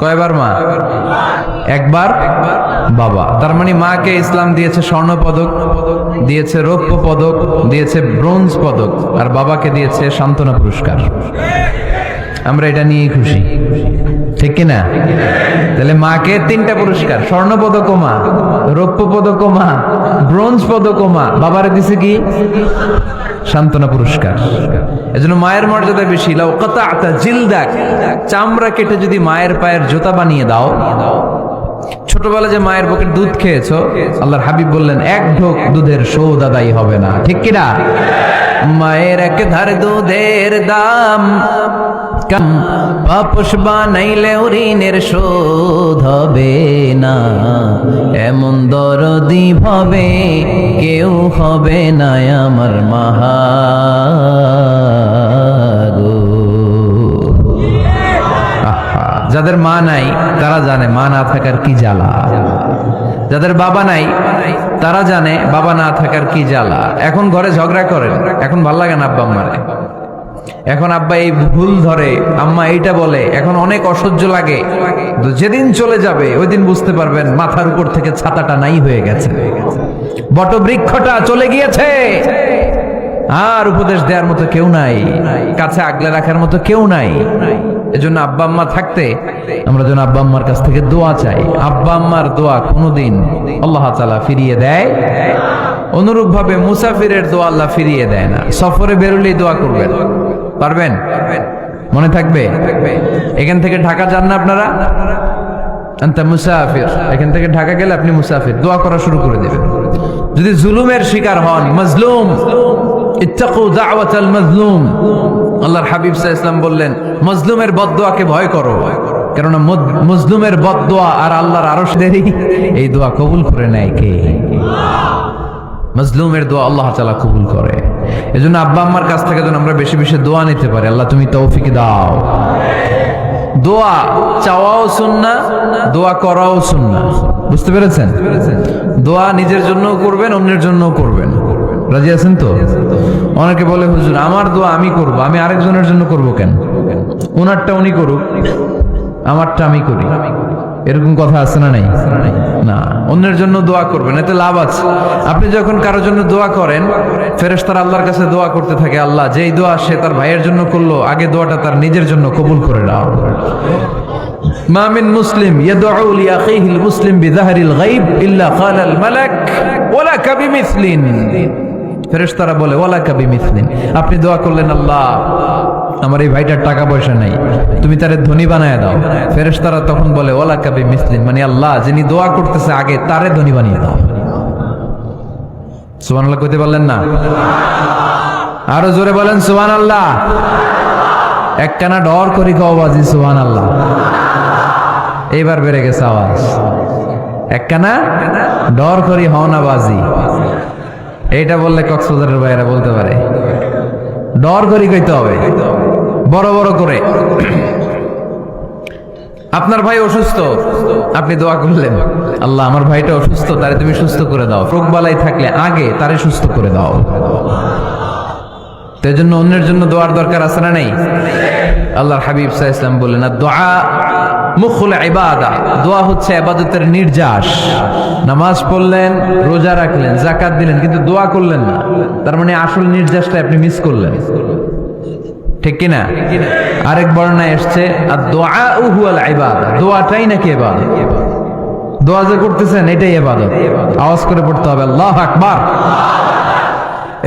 কয়বার মা? একবার? বাবা। তার মানে মাকে ইসলাম দিয়েছে স্বর্ণ পদক দিয়েছে রৌপ্য পদক দিয়েছে ব্রোঞ্জ পদক, আর বাবাকে দিয়েছে সান্ত্বনা পুরস্কার। আমরা এটা নিয়েই খুশি। ঠিক কিনা? তাহলে মাকে তিনটা পুরস্কার, স্বর্ণ পদক মা রৌপ্য পদক মা ব্রোঞ্জ পদক মা বাবারে দিছে কি? সান্ত্বনা পুরস্কার। এজন্য মায়ের মর্যাদা বেশি। কাতা জিলদাক, চামড়া কেটে যদি মায়ের পায়ের জুতা বানিয়ে দাও। ছোটবেলা যে মায়ের বুকের দুধ খেয়েছো, আল্লাহর হাবিব বললেন, এক ঢোক দুধের সৌদ আদায় হবে না। ঠিক কিনা? মায়ের এক ধার দুধের দাম কম পাপস বানাইলে ঋণের শোধ হবে না। এমন দরদি ভাবে কেউ হবে না আমার আহা, যাদের মা নাই তারা জানে মা না থাকার কি জ্বালা। যাদের বাবা নাই তারা জানে বাবা না থাকার কি জ্বালা। এখন ঘরে ঝগড়া করেন এখন ভালো লাগে না আব্বা আম্মারে। এখন আব্বা এই ভুল ধরে, আম্মা এইটা বলে, এখন অনেক অসহ্য লাগে। যেদিন চলে যাবে ওই দিন বুঝতে পারবেন মাথার উপর থেকে ছাতাটা নাই হয়ে গেছে। বটবৃক্ষটা চলে গিয়েছে। আর উপদেশ দেওয়ার মতো কেউ নাই। কাছে আগলে রাখার মতো কেউ নাই। এজন্য আব্বা আম্মা থাকতে আমরা যেন আব্বা আম্মার কাছ থেকে দোয়া চাই। আব্বা আম্মার দোয়া কোনোদিন আল্লাহ তালা ফিরিয়ে দেয়। অনুরূপ ভাবে মুসাফিরের দোয়া আল্লাহ ফিরিয়ে দেয় না। সফরে বেরোলেই দোয়া করবেন। পারবেন? মনে থাকবে? এখান থেকে ঢাকা যান না আপনারা? আন্তা মুসাফির। এখান থেকে ঢাকা গেলে আপনি মুসাফির। দোয়া করা শুরু করে দেবেন। যদি জুলুমের শিকার হন, মজলুম। ইত্তাকু দাওয়াতাল মজলুম। আল্লাহর হাবিব আলাইহি ইসলাম বললেন, মজলুমের বদদোয়াকে ভয় করো। কেননা মজলুমের বদদোয়া আর আল্লাহর আরশ দেরি এই দোয়া কবুল করে নেয় কে? মজলুমের দোয়া আল্লাহ তাআলা কবুল করে। এজন্য আব্বা আম্মার কাছ থেকে যেন আমরা বেশি বেশি দোয়া নিতে পারি। আল্লাহ তুমি তৌফিক দাও। দোয়া চাওয়াও সুন্না দোয়া করাও সুন্না বুঝতে পেরেছেন? দোয়া নিজের জন্যও করবেন, অন্যের জন্যও করবেন। রাজি আছেন তো? অনেকে বলে, হুজুর, আমার দোয়া আমি করব। আমি আরেকজনের জন্য করব কেন? ওনারটা উনি করুক, আমারটা আমি করি। এরকম কথা আছে না নাই? না। অন্যের জন্য দোয়া করবেন, এতে লাভ আছে। আপনি যখন কারোর জন্য দোয়া করেন ফেরেস তার আল্লাহর কাছে দোয়া করতে থাকে, আল্লাহ যেই দোয়া সে তার ভাইয়ের জন্য করল, আগে দোয়াটা তার নিজের জন্য কবুল করে নাও। মামিন মুসলিম মুসলিম বিযাহরিল গায়ব ইল্লা ক্বালা আল মালাক আপনি দোয়া করলেন, আল্লাহ আমার এই ভাইটার টাকা পয়সা নাই। তুমি তারে ধনী বানায় দাও। ফেরেশতারা তখন বলে ওলা কাবি বিমিসলিন মানে আল্লাহ, যিনি দোয়া করতেছে আগে, তারে ধনী বানিয়ে দাও। সুবহানাল্লাহ কইতে পারলেন না? আরও জোরে বলেন, সুবহানাল্লাহ। একখানা ডর করি কবাজি সুবহানাল্লাহ। এইবার বেড়ে গেছে আওয়াজ। একখানা ডর করি হওনা বাজি। এইটা বললে কক্সবাজারের বাইরা বলতে পারে। ডর করি কইতে হবে। বড় বড় করে। আপনার ভাই অসুস্থ, আপনি দোয়া করলেন। আল্লাহ, আমার ভাইটা অসুস্থ, তারে তুমি সুস্থ করে দাও। রোগ বালাই থাকলে আগে তারে সুস্থ করে দাও। তো জন্য অন্যের জন্য দোয়ার দরকার আছে না নেই? আল্লাহর হাবিব সাহা ইসলাম বললেন দোয়া মুখুল ইবাদা। দোয়া হচ্ছে আবাদতের নির্যাস। নামাজ পড়লেন, রোজা রাখলেন জাকাত দিলেন, কিন্তু দোয়া করলেন না। তার মানে আসল নির্যাসটা আপনি মিস করলেন। ঠিক কিনা? আরেক বর্ণায় এসছে আর দোয়া উহুয়াল ইবাদা দোয়াটাই নাকি ইবাদত দোয়া যে করতেছেন, এটাই ইবাদত। আওয়াজ করে পড়তে হবে, আল্লাহ আকবার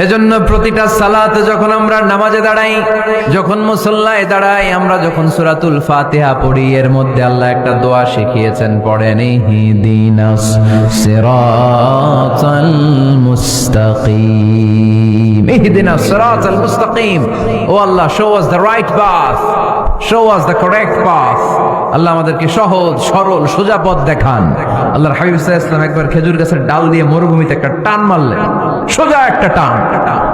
এজন্য প্রতিটা সালাতে যখন আমরা নামাজে দাঁড়াই, যখন মুসল্লায় দাঁড়াই, আমরা যখন সুরাতুল ফাতিহা পড়ি, এর মধ্যে আল্লাহ একটা দোয়া শিখিয়েছেন পড়েন ইহদিনাস সিরাতাল মুস্তাকিম ইহদিনাস সিরাতাল মুস্তাকিম ও Allah show us the right path show us the correct path আল্লাহ আমাদেরকে সহজ, সরল, সোজা পথ দেখান। আল্লাহর হাবিব সাল্লাল্লাহু আলাইহি ওয়াসাল্লাম একবার খেজুর গাছের ডাল দিয়ে মরুভূমিতে একটা টান মারলেন। সোজা একটা টান।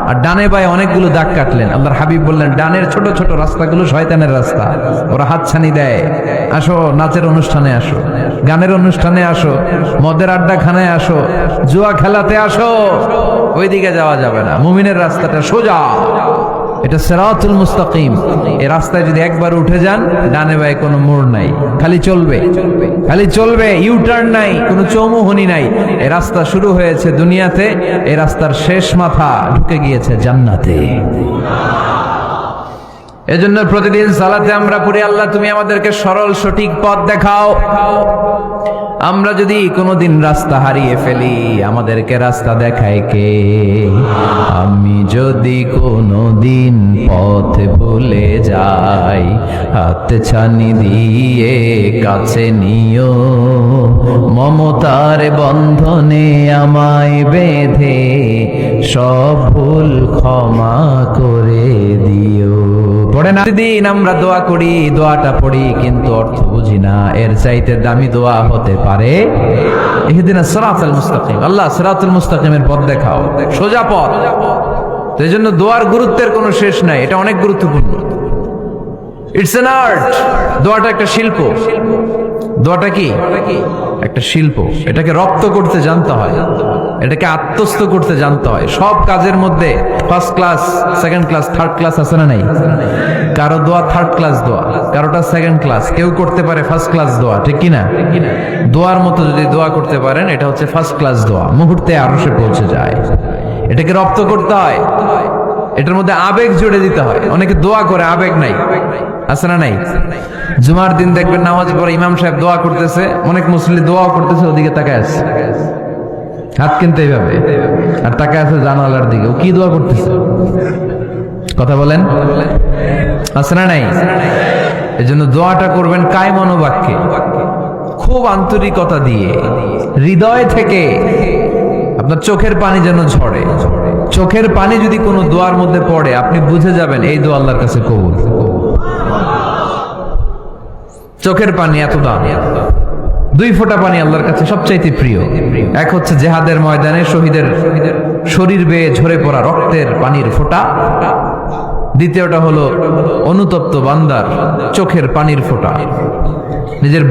আর ডানে বায়ে অনেকগুলো দাগ কাটলেন। আল্লাহর হাবিব বললেন, ডানের ছোট ছোট রাস্তাগুলো শয়তানের রাস্তা। ওরা হাতছানি দেয়। আসো, নাচের অনুষ্ঠানে আসো। গানের অনুষ্ঠানে আসো। মদের আড্ডা খানায় আসো। জুয়া খেলাতে আসো। ওইদিকে যাওয়া যাবে না। মুমিনের রাস্তাটা সোজা। এটা সেরাতুল মুস্তাকিম। এই রাস্তায় যদি একবার উঠে যান, ডানে বায়ে কোনো মোড় নাই। খালি চলবে। খালি চলবে ইউ টার্ন নাই, কোনো চৌমুহনি নাই। এই রাস্তা শুরু হয়েছে দুনিয়াতে, এই রাস্তার শেষ মাথা ঢুকে গিয়েছে জান্নাতে। এজন্য প্রতিদিন সালাতে আমরা পড়ি, আল্লাহ, তুমি আমাদেরকে সরল সঠিক পথ দেখাও। আমরা যদি কোনোদিন রাস্তা হারিয়ে ফেলি, আমাদেরকে রাস্তা দেখায় কে? আমি যদি কোনোদিন পথ ভুলে যাই, হাত ছানি দিয়ে কাছে নিও। মমতার বন্ধনে আমায় বেঁধে সব ভুল ক্ষমা করে দিও। পড়ে না দিন আমরা দোয়া করি, দোয়াটা পড়ি, কিন্তু অর্থ বুঝি না। এর চাইতে দামি দোয়া হতে পারে ইহদিনা সিরাতাল মুস্তাকিম। আল্লাহ, সিরাতুল মুস্তাকিমের পথ দেখাও। সোজা পথ। তো এই জন্য দোয়ার গুরুত্বের কোনো শেষ নাই। এটা অনেক গুরুত্বপূর্ণ। ইটস এন আর্ট দোয়াটা একটা শিল্প। দোয়াটা কি? একটা শিল্প। এটাকে রপ্ত করতে জানতে হয়। এটাকে আত্মস্থ করতে জানতে হয়। সব কাজের মধ্যে first class second class third class আছে না নাই? কারও দোয়া থার্ড ক্লাস দোয়া, কারোটা সেকেন্ড ক্লাস কেউ করতে পারে ফার্স্ট ক্লাস দোয়া, ঠিক কি না? দোয়ার মতো যদি দোয়া করতে পারেন, এটা হচ্ছে ফার্স্ট ক্লাস দোয়া। মুহূর্তে আরও সে পৌঁছে যায়। এটাকে রপ্ত করতে হয়। এটার মধ্যে আবেগ জুড়ে দিতে হয়। অনেকে দোয়া করে, আবেগ নাই। আছে না নাই? জুমার দিন দেখবেন নামাজ পরে ইমাম সাহেব দোয়া করতেছে, অনেক মুসলিম দোয়াও করতেছে, ওদিকে তাকায় আছে। হাত কিনতে এইভাবে। আর তাকায় আছে জানালার দিকে। ও কি দোয়া করতেছে? কথা বলেন। আছে না নাই? এই জন্য দোয়াটা করবেন কায় মনোবাক্যে খুব আন্তরিকতা দিয়ে। হৃদয় থেকে আপনার চোখের পানি যেন ঝরে। চোখের পানি যদি কোনো দোয়ার মধ্যে পড়ে, আপনি বুঝে যাবেন এই দোয়া আল্লাহর কাছে কবুল। চোখের পানি এত দাম। দুই ফোঁটা পানি আল্লাহর কাছে সবচাইতে প্রিয়। এক হচ্ছে জেহাদের ময়দানে শহীদের শরীর বেয়ে ঝরে পড়া রক্তের পানির ফোঁটা। দ্বিতীয়টা হলো অনুতপ্ত বান্দার চোখের পানির ফোঁটা। নিজের